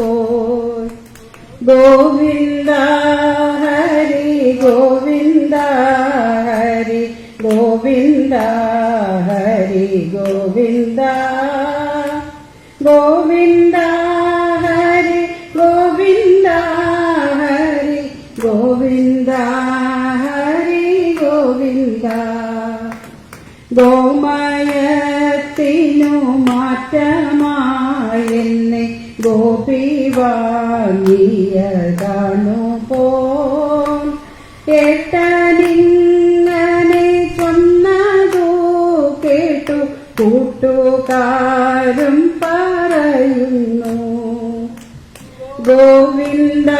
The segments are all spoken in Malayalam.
പോയി ഗോവിന്ദ ഹരി ഗോവിന്ദ ഹരി ഗോവിന്ദ ഹരി ഗോവിന്ദ. ഗോവിന്ദ ഹരി ഗോവിന്ദ ഹരി ഗോവിന്ദ ഹരി ഗോവിന്ദ. ഗോമയത്തിനു മാറ്റമായെന്നെ ഗോപി വാങ്ങിയതാണു പോ ഏട്ടനിങ്ങനെ ചൊന്നതു കേട്ടു കൂട്ടുകാരും പറയുന്നു. ഗോവിന്ദ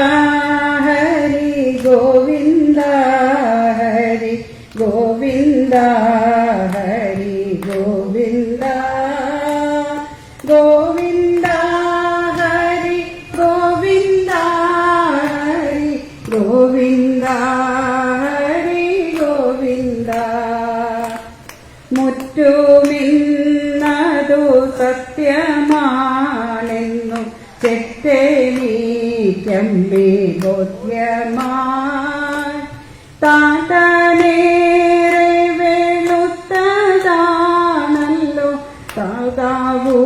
മുറ്റുമിന്നതു സത്യമാണെന്നു ചെറ്റേനീക്കമ്പി ബോധ്യമായി താതനേറെ വെളുത്തതാണല്ലോ താതാവൂ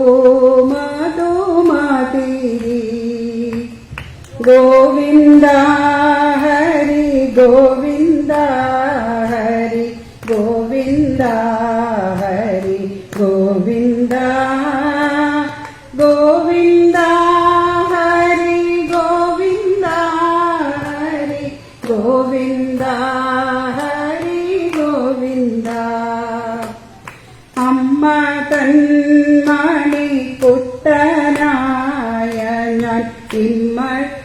മധുമതിരി ഗോവിന്ദ ഹരി ഗോവിന്ദ ഗോവിന്ദ ഹരി ഗോവിന്ദ. അമ്മ തന്മണി കുട്ടനായ ഞാൻ ഇമ്മട്ടിയിലായതെന്തമ്മേ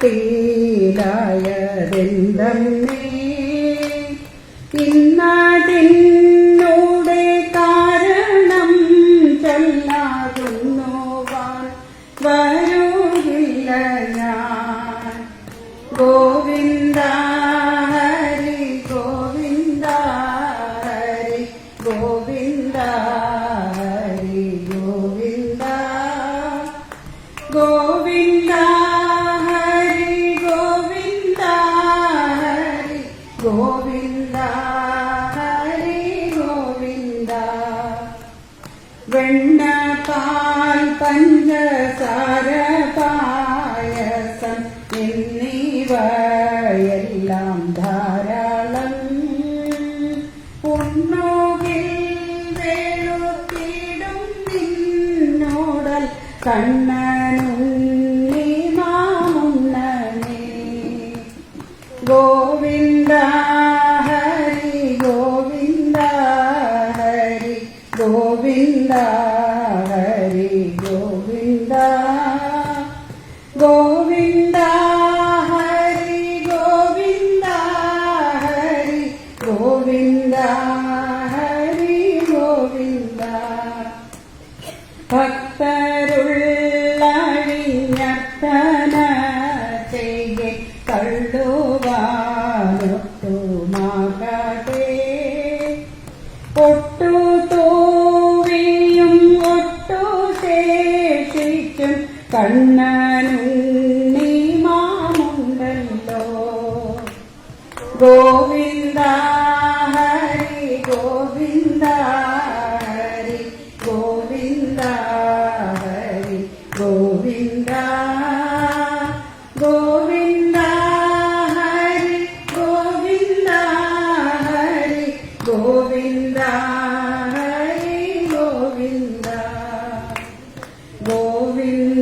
ഇന്നതിന്നൂടെ ഗോവിന്ദ ഹരി ഗോവിന്ദ ഹരി ഗോവിന്ദ ഹരി ഗോവിന്ദ. വെണ്ണപാൽ പഞ്ചസാര പായസം എന്നിവയെല്ലാം ധാരാളം. ഉണ്ണുകിൽ വേളുത്തിടും നിന്നോടൽ കണ്ണനുണ്ണി മാമുണ്ണനേ. ഗോവിന്ദ ഹരി ഗോവിന്ദ ഹരി ഗോവിന്ദ ഹരി ഗോവിന്ദ. ഹരി ഗോവിന്ദ ഹരി ഗോവിന്ദ ഹരി ഗോവിന്ദ. ശേഷിക്കും കണ്ണനുണ്ണി മാമുണ്ടല്ലോ. ഗോവിന്ദ ഹരി ഗോവിന്ദ ഹരി ഗോവിന്ദ ഹരി ഗോവിന്ദ ഗോവിന്ദ ഹരി ഗോവിന്ദ ഹരി ഗോവിന്ദ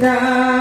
and